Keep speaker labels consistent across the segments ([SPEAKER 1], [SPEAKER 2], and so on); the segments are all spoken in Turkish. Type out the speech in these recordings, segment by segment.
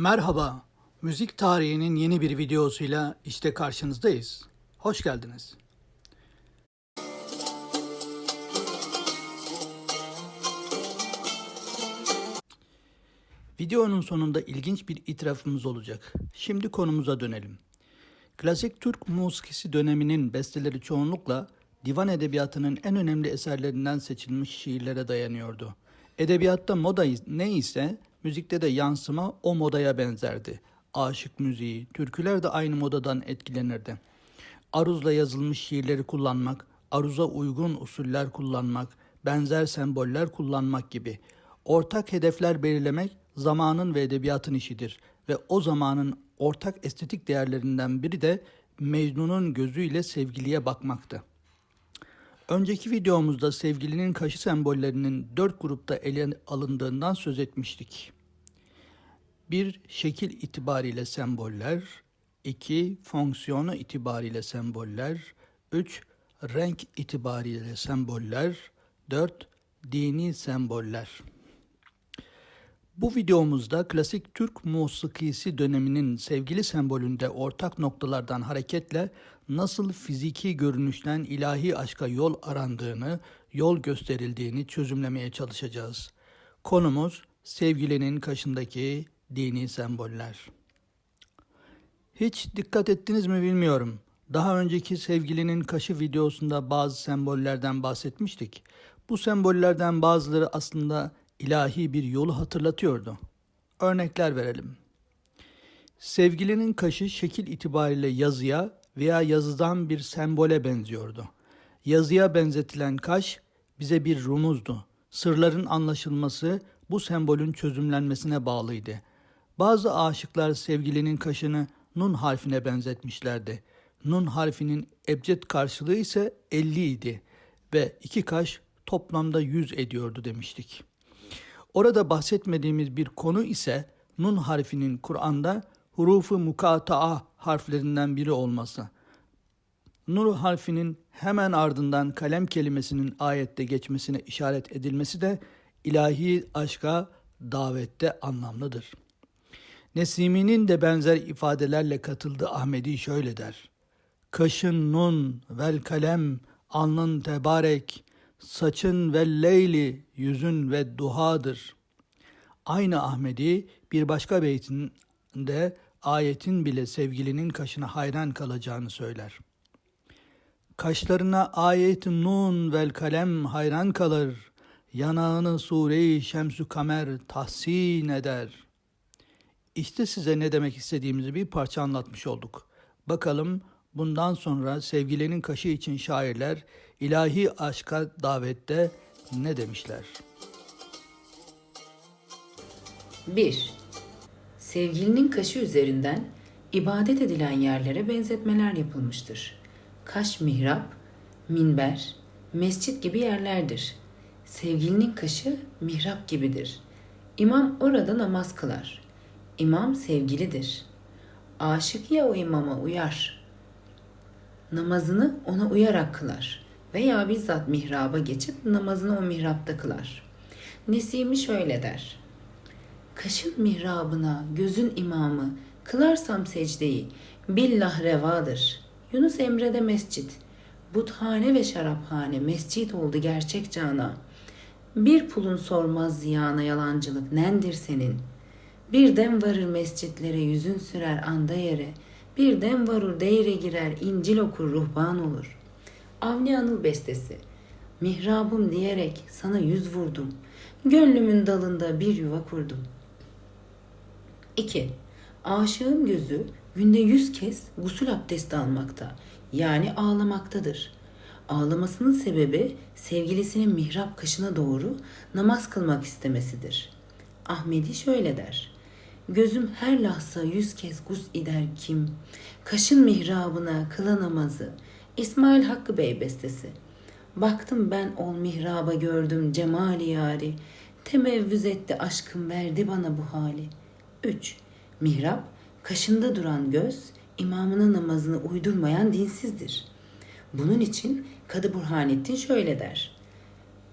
[SPEAKER 1] Merhaba, müzik tarihinin yeni bir videosuyla işte karşınızdayız. Hoş geldiniz. Videonun sonunda ilginç bir itirafımız olacak. Şimdi konumuza dönelim. Klasik Türk musikisi döneminin besteleri çoğunlukla divan edebiyatının en önemli eserlerinden seçilmiş şiirlere dayanıyordu. Edebiyatta moda ne ise müzikte de yansıma o modaya benzerdi. Aşık müziği, türküler de aynı modadan etkilenirdi. Aruzla yazılmış şiirleri kullanmak, aruza uygun usuller kullanmak, benzer semboller kullanmak gibi. Ortak hedefler belirlemek zamanın ve edebiyatın işidir ve o zamanın ortak estetik değerlerinden biri de Mecnun'un gözüyle sevgiliye bakmaktı. Önceki videomuzda sevgilinin kaşı sembollerinin dört grupta ele alındığından söz etmiştik. Bir şekil itibariyle semboller, iki fonksiyonu itibariyle semboller, üç renk itibariyle semboller, dört dini semboller. Bu videomuzda klasik Türk musikisi döneminin sevgili sembolünde ortak noktalardan hareketle nasıl fiziki görünüşten ilahi aşka yol arandığını, yol gösterildiğini çözümlemeye çalışacağız. Konumuz sevgilinin kaşındaki dini semboller. Hiç dikkat ettiniz mi bilmiyorum. Daha önceki sevgilinin kaşı videosunda bazı sembollerden bahsetmiştik. Bu sembollerden bazıları aslında ilahi bir yolu hatırlatıyordu. Örnekler verelim. Sevgilinin kaşı şekil itibariyle yazıya veya yazıdan bir sembole benziyordu. Yazıya benzetilen kaş bize bir rumuzdu. Sırların anlaşılması bu sembolün çözümlenmesine bağlıydı. Bazı aşıklar sevgilinin kaşını nun harfine benzetmişlerdi. Nun harfinin ebced karşılığı ise 50 idi ve iki kaş toplamda 100 ediyordu demiştik. Orada bahsetmediğimiz bir konu ise nun harfinin Kur'an'da hurufu mukataa harflerinden biri olması. Nur harfinin hemen ardından kalem kelimesinin ayette geçmesine işaret edilmesi de ilahi aşka davette anlamlıdır. Nesimi'nin de benzer ifadelerle katıldığı Ahmedi şöyle der. Kaşın nun vel kalem, alnın tebarek, saçın ve leyli, yüzün ve duhadır. Aynı Ahmedi bir başka beytinde ayetin bile sevgilinin kaşına hayran kalacağını söyler. Kaşlarına ayet nun vel kalem hayran kalır, yanağını sure-i şemsü kamer tahsin eder. İşte size ne demek istediğimizi bir parça anlatmış olduk. Bakalım bundan sonra sevgilinin kaşı için şairler ilahi aşka davette ne demişler?
[SPEAKER 2] 1. Sevgilinin kaşı üzerinden ibadet edilen yerlere benzetmeler yapılmıştır. Kaş mihrap, minber, mescit gibi yerlerdir. Sevgilinin kaşı mihrap gibidir. İmam orada namaz kılar. İmam sevgilidir. Aşık ya o imama uyar. Namazını ona uyarak kılar veya bizzat mihraba geçip namazını o mihrapta kılar. Nesimi şöyle der. Kaşın mihrabına gözün imamı, kılarsam secdeyi, billah revadır. Yunus Emre'de mescit, buthane ve şaraphane mescit oldu gerçek cana. Bir pulun sormaz ziyana yalancılık nendir senin. Bir dem varır mescitlere yüzün sürer anda yere. Bir dem varur değire girer incil okur ruhban olur. Avni Anıl bestesi. Mihrabım diyerek sana yüz vurdum. Gönlümün dalında bir yuva kurdum.'' 2. Aşığın gözü günde yüz kez gusül abdesti almakta yani ağlamaktadır. Ağlamasının sebebi sevgilisinin mihrap kaşına doğru namaz kılmak istemesidir. Ahmedi şöyle der. Gözüm her lahza yüz kez gus eder kim? Kaşın mihrabına kıla namazı. İsmail Hakkı Bey bestesi. Baktım ben ol mihraba gördüm cemali yari. Temevvüz etti aşkım verdi bana bu hali.'' 3. Mihrap, kaşında duran göz, imamına namazını uydurmayan dinsizdir. Bunun için Kadı Burhanettin şöyle der.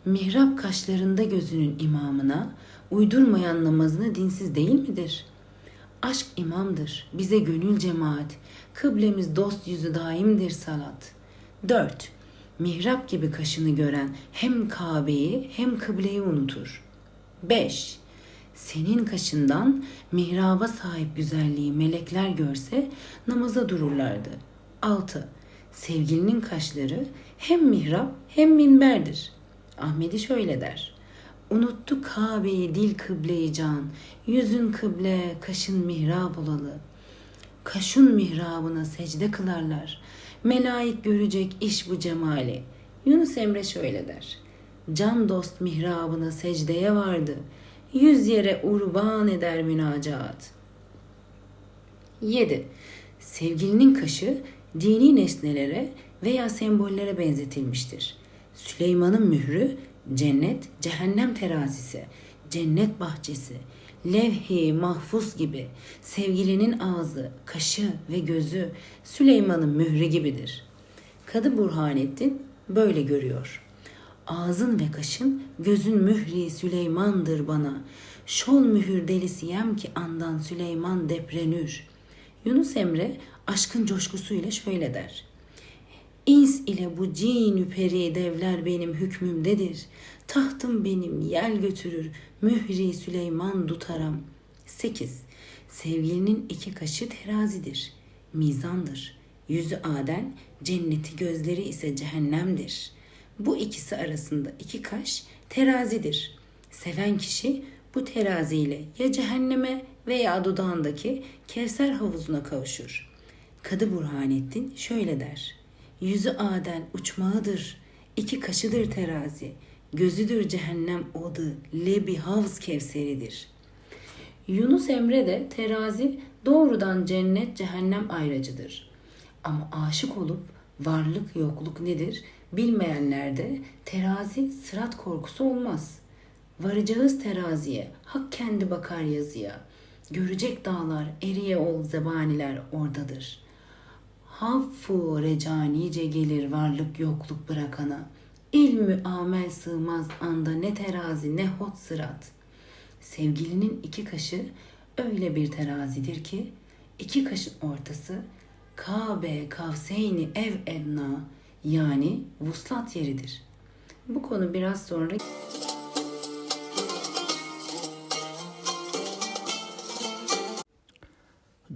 [SPEAKER 2] Mihrap kaşlarında gözünün imamına uydurmayan namazını dinsiz değil midir? Aşk imamdır, bize gönül cemaat. Kıblemiz dost yüzü daimdir salat. 4. Mihrap gibi kaşını gören hem Kabe'yi hem kıbleyi unutur. 5. Senin kaşından mihraba sahip güzelliği melekler görse namaza dururlardı. 6. Sevgilinin kaşları hem mihrap hem minberdir. Ahmedi şöyle der. Unuttu Kabe'yi dil kıbleyi can, yüzün kıble, kaşın mihrab olalı. Kaşın mihrabına secde kılarlar. Melaik görecek iş bu cemali. Yunus Emre şöyle der. Can dost mihrabına secdeye vardı. Yüz yere urban eder münacaat. 7. Sevgilinin kaşı dini nesnelere veya sembollere benzetilmiştir. Süleyman'ın mührü cennet, cehennem terazisi, cennet bahçesi, levh-i mahfuz gibi sevgilinin ağzı, kaşı ve gözü Süleyman'ın mührü gibidir. Kadı Burhanettin böyle görüyor. Ağzın ve kaşın gözün mühri Süleyman'dır bana. Şol mühür delisiyem ki andan Süleyman deprenür. Yunus Emre aşkın coşkusuyla şöyle der. İns ile bu cin peri devler benim hükmümdedir. Tahtım benim yel götürür, mühri Süleyman tutaram. 8. Sevgilinin iki kaşı terazidir, mizandır. Yüzü Aden, cenneti gözleri ise cehennemdir. Bu ikisi arasında iki kaş terazidir. Seven kişi bu teraziyle ya cehenneme veya dudağındaki Kevser havuzuna kavuşur. Kadı Burhanettin şöyle der. Yüzü aden uçmağıdır, iki kaşıdır terazi, gözüdür cehennem odu, lebi havz kevseridir. Yunus Emre de terazi doğrudan cennet cehennem ayracıdır. Ama aşık olup varlık yokluk nedir bilmeyenlerde terazi sırat korkusu olmaz. Varacağız teraziye, hak kendi bakar yazıya. Görecek dağlar, eriye ol zebaniler oradadır.'' Haffu recanice gelir varlık yokluk bırakana. İlmü amel sığmaz anda ne terazi ne hot sırat. Sevgilinin iki kaşı öyle bir terazidir ki iki kaşın ortası Kabe kavseyni ev edna yani vuslat yeridir. Bu konu biraz sonra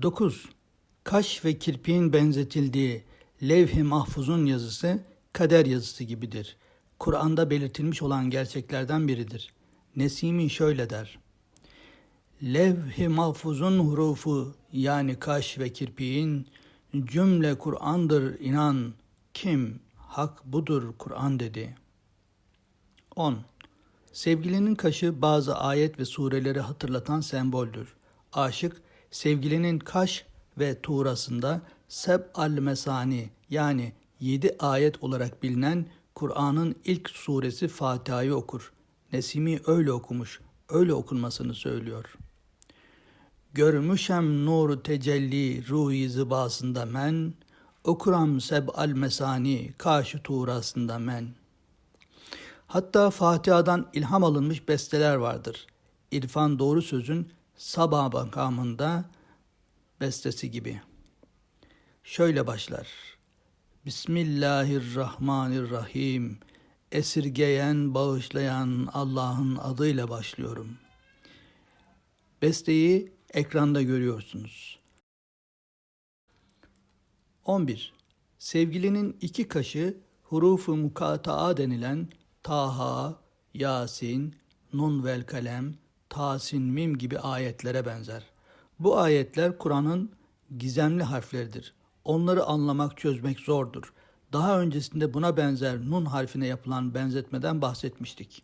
[SPEAKER 1] 9. Kaş ve kirpiğin benzetildiği levh-i mahfuzun yazısı kader yazısı gibidir. Kur'an'da belirtilmiş olan gerçeklerden biridir. Nesimi şöyle der. Levh-i mahfuzun hurufu yani kaş ve kirpiğin cümle Kur'an'dır inan. Kim? Hak budur Kur'an dedi. 10. Sevgilinin kaşı bazı ayet ve sureleri hatırlatan semboldür. Aşık, sevgilinin kaş ve tuğrasında Seb al Mesani yani yedi ayet olarak bilinen Kur'an'ın ilk suresi Fatiha'yı okur. Nesimi öyle okumuş, öyle okunmasını söylüyor. Görmüşem nuru tecelli ruhi zibasında men, okuram seb al mesani kaşı tuğrasında men. Hatta Fatiha'dan ilham alınmış besteler vardır. İrfan doğru sözün sabah makamında bestesi gibi. Şöyle başlar. Bismillahirrahmanirrahim. Esirgeyen, bağışlayan Allah'ın adıyla başlıyorum. Besteyi ekranda görüyorsunuz. 11. Sevgilinin iki kaşı hurufu mukataa denilen Taha, Yasin, Nun vel Kalem, Tasin, Mim gibi ayetlere benzer. Bu ayetler Kur'an'ın gizemli harfleridir. Onları anlamak, çözmek zordur. Daha öncesinde buna benzer nun harfine yapılan benzetmeden bahsetmiştik.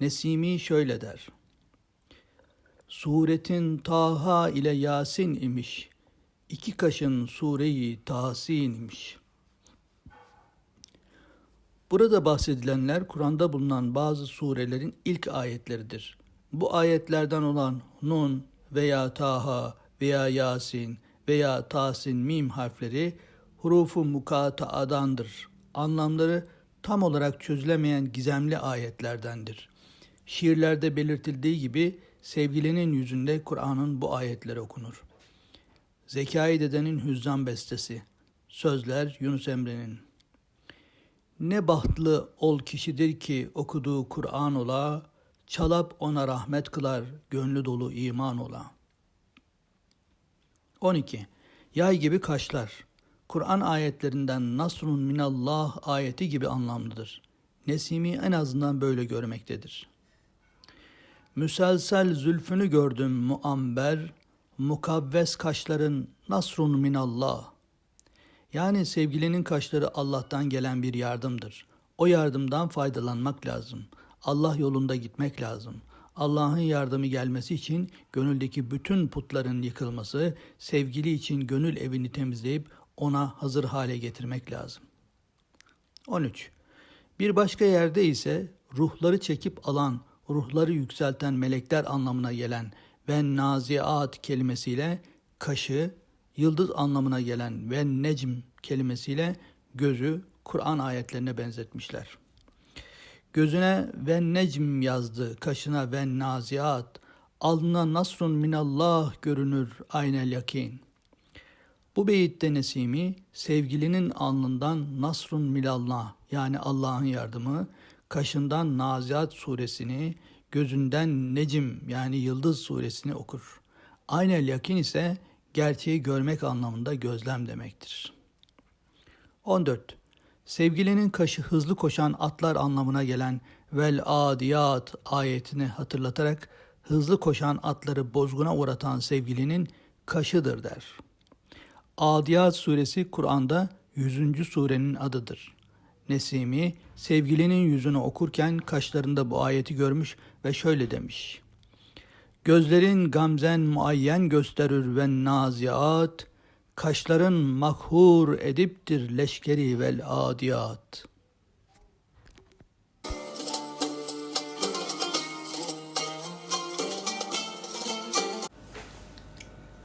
[SPEAKER 1] Nesimi şöyle der. Suretin Taha ile Yasin imiş. İki kaşın sureyi Tahsin imiş. Burada bahsedilenler Kur'an'da bulunan bazı surelerin ilk ayetleridir. Bu ayetlerden olan Nun, veya Taha veya Yasin veya Tasin Mim harfleri hurufu mukataadandır. Anlamları tam olarak çözülemeyen gizemli ayetlerdendir. Şiirlerde belirtildiği gibi
[SPEAKER 3] sevgilinin yüzünde Kur'an'ın bu ayetleri okunur. Zekai Dede'nin Hüzzam Bestesi Sözler Yunus Emre'nin Ne bahtlı ol kişidir ki okuduğu Kur'an ola, çalap ona rahmet kılar, gönlü dolu iman ola. 12. Yay gibi kaşlar. Kur'an ayetlerinden Nasrun minallah ayeti gibi anlamlıdır. Nesimi en azından böyle görmektedir. Müselsel zülfünü gördüm muamber, mukavves kaşların Nasrun minallah. Yani sevgilinin kaşları Allah'tan gelen bir yardımdır. O yardımdan faydalanmak lazım. Allah yolunda gitmek lazım. Allah'ın yardımı gelmesi için gönüldeki bütün putların yıkılması, sevgili için gönül evini temizleyip ona hazır hale getirmek lazım. 13. Bir başka yerde ise ruhları çekip alan, ruhları yükselten melekler anlamına gelen ve naziat kelimesiyle kaşı, yıldız anlamına gelen ve necm kelimesiyle gözü Kur'an ayetlerine benzetmişler. Gözüne ve necm yazdı, kaşına ve naziat, alnına nasrun minallah görünür aynel yakin. Bu beyitte Nesimi sevgilinin alnından nasrun minallah yani Allah'ın yardımı, kaşından Naziat suresini, gözünden Necim yani Yıldız suresini okur. Aynel yakin ise gerçeği görmek anlamında gözlem demektir. 14. Sevgilinin kaşı hızlı koşan atlar anlamına gelen vel adiyat ayetini hatırlatarak hızlı koşan atları bozguna uğratan sevgilinin kaşıdır der. Adiyat suresi Kur'an'da 100. surenin adıdır. Nesimi sevgilinin yüzünü okurken kaşlarında bu ayeti görmüş ve şöyle demiş. Gözlerin gamzen muayyen gösterir ve naziat, kaşların makhur ediptir leşkeri vel adiyat.
[SPEAKER 1] –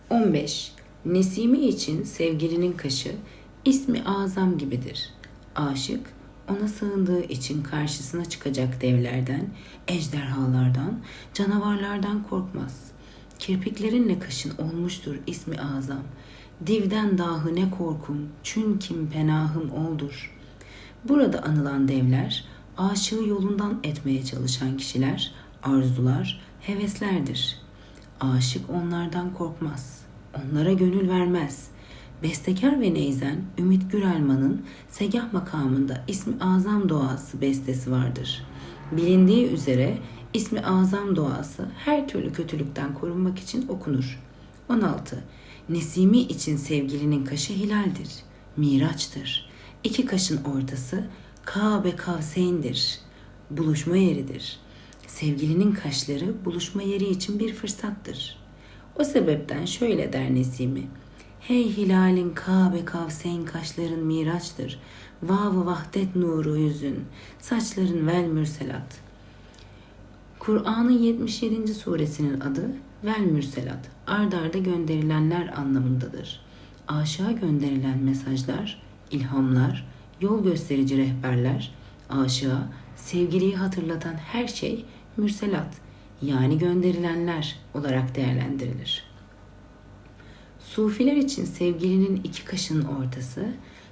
[SPEAKER 1] 15. Nesimi için sevgilinin kaşı ismi azam gibidir. Aşık ona sığındığı için karşısına çıkacak devlerden, ejderhalardan, canavarlardan korkmaz. Kirpiklerinle kaşın olmuştur ismi azam. Divden dahi ne korkum, çünküm penahım oldur. Burada anılan devler, aşığı yolundan etmeye çalışan kişiler, arzular, heveslerdir. Aşık onlardan korkmaz, onlara gönül vermez.'' Bestekar ve neyzen Ümit Gürelman'ın Segah makamında İsmi Azam doğası bestesi vardır. Bilindiği üzere İsmi Azam doğası her türlü kötülükten korunmak için okunur. 16. Nesimi için sevgilinin kaşı hilaldir, miraçtır. İki kaşın ortası Kabe Kavseyn'dir, buluşma yeridir. Sevgilinin kaşları buluşma yeri için bir fırsattır. O sebepten şöyle der Nesimi, Hey hilalin Kabe kavseyn kaşların miraçtır. Vav vahdet nuru yüzün, saçların vel mürselat. Kur'an'ın 77. suresinin adı Vel Mürselat, ardarda gönderilenler anlamındadır. Aşağı gönderilen mesajlar, ilhamlar, yol gösterici rehberler, aşağı sevgiliyi hatırlatan her şey mürselat yani gönderilenler olarak değerlendirilir.'' Sufiler için sevgilinin iki kaşın ortası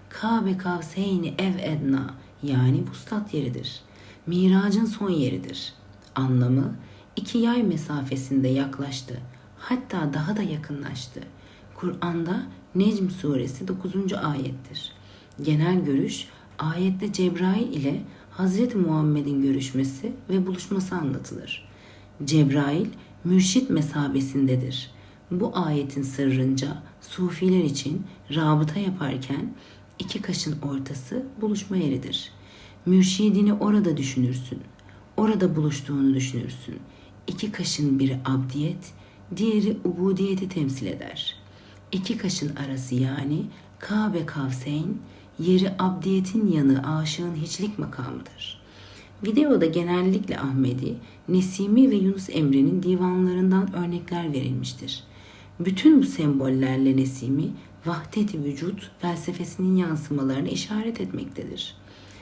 [SPEAKER 1] Kabe Kavseyni ev edna yani vuslat yeridir. Miracın son yeridir. Anlamı iki yay mesafesinde yaklaştı. Hatta daha da yakınlaştı. Kur'an'da Necm suresi 9. ayettir. Genel görüş ayette Cebrail ile Hazreti Muhammed'in görüşmesi ve buluşması anlatılır. Cebrail mürşit mesabesindedir.'' bu ayetin sırrınca sufiler için rabıta yaparken iki kaşın ortası buluşma yeridir. Mürşidini orada düşünürsün. Orada buluştuğunu düşünürsün. İki kaşın biri abdiyet, diğeri ubudiyeti temsil eder. İki kaşın arası yani Kabe Kavseyn, yeri abdiyetin yanı aşığın hiçlik makamıdır. Videoda genellikle Ahmedi, Nesimi ve Yunus Emre'nin divanlarından örnekler verilmiştir. Bütün bu sembollerle Nesimi vahdet vücut felsefesinin yansımalarını işaret etmektedir.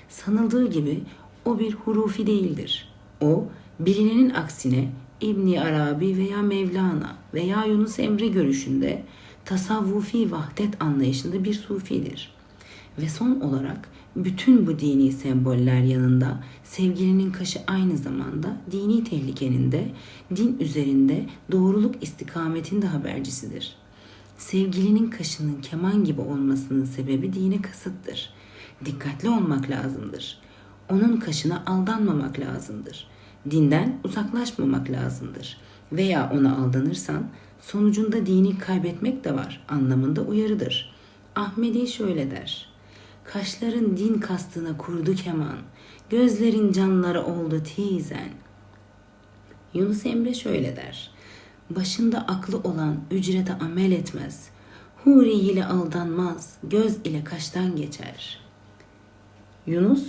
[SPEAKER 1] Sanıldığı gibi o bir hurufi değildir. O bilinenin aksine İbni Arabi veya Mevlana veya Yunus Emre görüşünde tasavvufi vahdet anlayışında bir sufidir. Ve son olarak bütün bu dini semboller yanında sevgilinin kaşı aynı zamanda dini tehlikenin de din üzerinde doğruluk istikametinde habercisidir. Sevgilinin kaşının keman gibi olmasının sebebi dine kasıttır. Dikkatli olmak lazımdır. Onun kaşına aldanmamak lazımdır. Dinden uzaklaşmamak lazımdır. Veya ona aldanırsan sonucunda dini kaybetmek de var anlamında uyarıdır. Ahmedi şöyle der. Kaşların din kastına kurdu keman, gözlerin canları oldu tizen. Yunus Emre şöyle der. Başında aklı olan ücrete amel etmez. Huri ile aldanmaz, göz ile kaştan geçer. Yunus,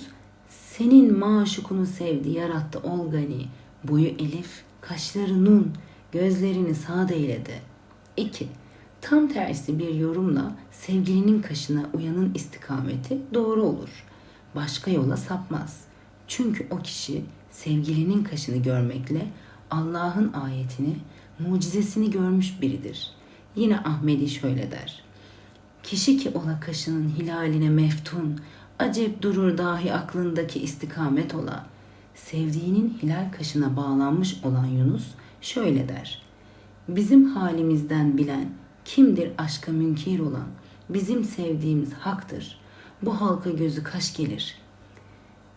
[SPEAKER 1] senin maşukunu sevdi, yarattı ol gani. Boyu elif, kaşları nun, gözlerini sağ eyledi. 2. Tam tersi bir yorumla sevgilinin kaşına uyanın istikameti doğru olur. Başka yola sapmaz. Çünkü o kişi sevgilinin kaşını görmekle Allah'ın ayetini, mucizesini görmüş biridir. Yine Ahmedi şöyle der. Kişi ki ola kaşının hilaline meftun, acep durur dahi aklındaki istikamet ola. Sevdiğinin hilal kaşına bağlanmış olan Yunus şöyle der. Bizim halimizden bilen, kimdir aşka münkir olan, bizim sevdiğimiz haktır. Bu halka gözü kaş gelir.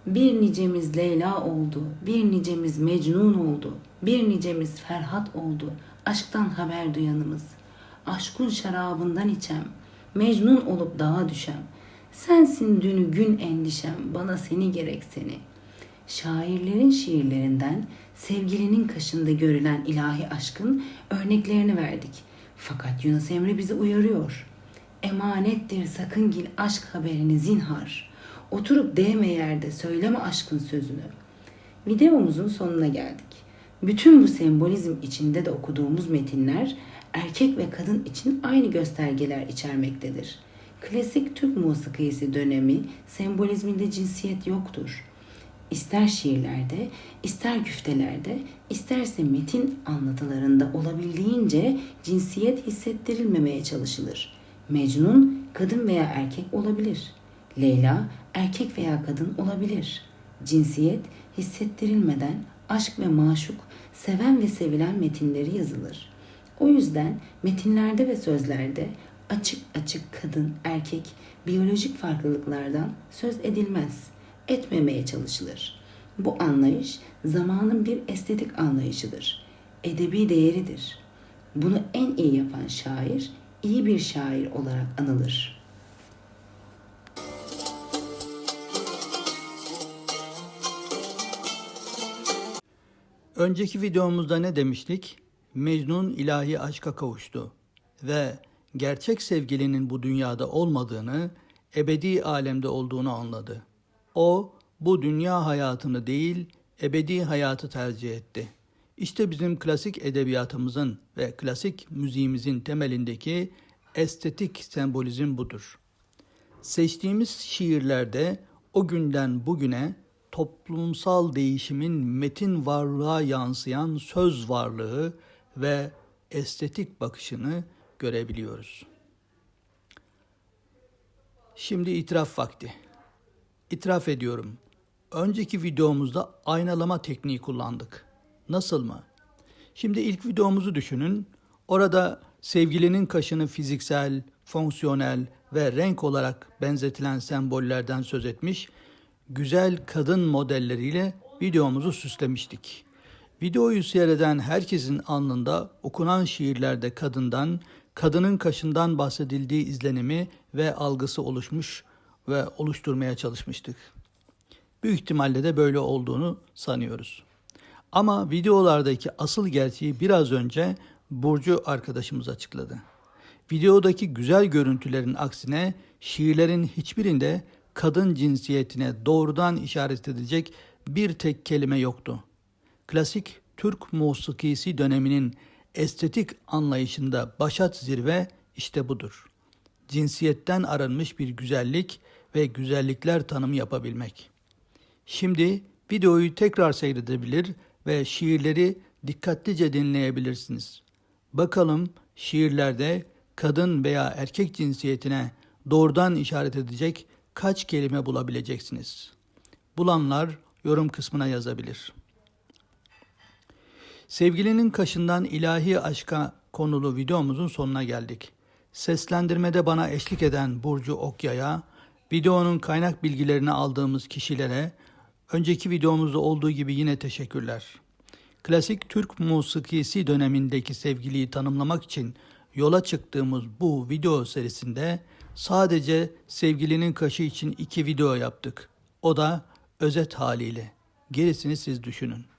[SPEAKER 1] Bir nicemiz Leyla oldu, bir nicemiz Mecnun oldu, bir nicemiz Ferhat oldu, aşktan haber duyanımız. Aşkın şarabından içem, Mecnun olup dağa düşem. Sensin dünü gün endişem, bana seni gerek seni. Şairlerin şiirlerinden sevgilinin kaşında görülen ilahi aşkın örneklerini verdik. Fakat Yunus Emre bizi uyarıyor. Emanettir sakın gil aşk haberini zinhar. Oturup değme yerde söyleme aşkın sözünü. Videomuzun sonuna geldik. Bütün bu sembolizm içinde de okuduğumuz metinler erkek ve kadın için aynı göstergeler içermektedir. Klasik Türk musikisi dönemi sembolizminde cinsiyet yoktur. İster şiirlerde, ister güftelerde, isterse metin anlatılarında olabildiğince cinsiyet hissettirilmemeye çalışılır. Mecnun kadın veya erkek olabilir. Leyla erkek veya kadın olabilir. Cinsiyet hissettirilmeden aşk ve maşuk, seven ve sevilen metinleri yazılır. O yüzden metinlerde ve sözlerde açık açık kadın, erkek, biyolojik farklılıklardan söz edilmez, etmemeye çalışılır. Bu anlayış zamanın bir estetik anlayışıdır. Edebi değeridir. Bunu en iyi yapan şair, iyi bir şair olarak anılır.''
[SPEAKER 4] Önceki videomuzda ne demiştik? Mecnun ilahi aşka kavuştu ve gerçek sevgilinin bu dünyada olmadığını, ebedi alemde olduğunu anladı. O bu dünya hayatını değil, ebedi hayatı tercih etti. İşte bizim klasik edebiyatımızın ve klasik müziğimizin temelindeki estetik sembolizm budur. Seçtiğimiz şiirlerde o günden bugüne toplumsal değişimin metin varlığa yansıyan söz varlığı ve estetik bakışını görebiliyoruz. Şimdi itiraf vakti. İtiraf ediyorum. Önceki videomuzda aynalama tekniği kullandık. Nasıl mı? Şimdi ilk videomuzu düşünün. Orada sevgilinin kaşını fiziksel, fonksiyonel ve renk olarak benzetilen sembollerden söz etmiş, güzel kadın modelleriyle videomuzu süslemiştik. Videoyu seyreden herkesin alnında okunan şiirlerde kadından, kadının kaşından bahsedildiği izlenimi ve algısı oluşmuş ve oluşturmaya çalışmıştık. Büyük ihtimalle de böyle olduğunu sanıyoruz. Ama videolardaki asıl gerçeği biraz önce Burcu arkadaşımız açıkladı. Videodaki güzel görüntülerin aksine şiirlerin hiçbirinde kadın cinsiyetine doğrudan işaret edecek bir tek kelime yoktu. Klasik Türk musikisi döneminin estetik anlayışında başat zirve işte budur. Cinsiyetten arınmış bir güzellik ve güzellikler tanımı yapabilmek. Şimdi videoyu tekrar seyredebilir ve şiirleri
[SPEAKER 1] dikkatlice dinleyebilirsiniz. Bakalım şiirlerde kadın veya erkek cinsiyetine doğrudan işaret edecek kaç kelime bulabileceksiniz? Bulanlar yorum kısmına yazabilir. Sevgilinin kaşından ilahi aşka konulu videomuzun sonuna geldik. Seslendirmede bana eşlik eden Burcu Okya'ya, videonun kaynak bilgilerini aldığımız kişilere, önceki videomuzda olduğu gibi yine teşekkürler. Klasik Türk musikisi dönemindeki sevgiliyi tanımlamak için yola çıktığımız bu video serisinde sadece sevgilinin kaşı için iki video yaptık. O da özet haliyle. Gerisini siz düşünün.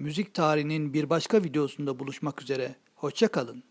[SPEAKER 1] Müzik tarihinin bir başka videosunda buluşmak üzere. Hoşça kalın.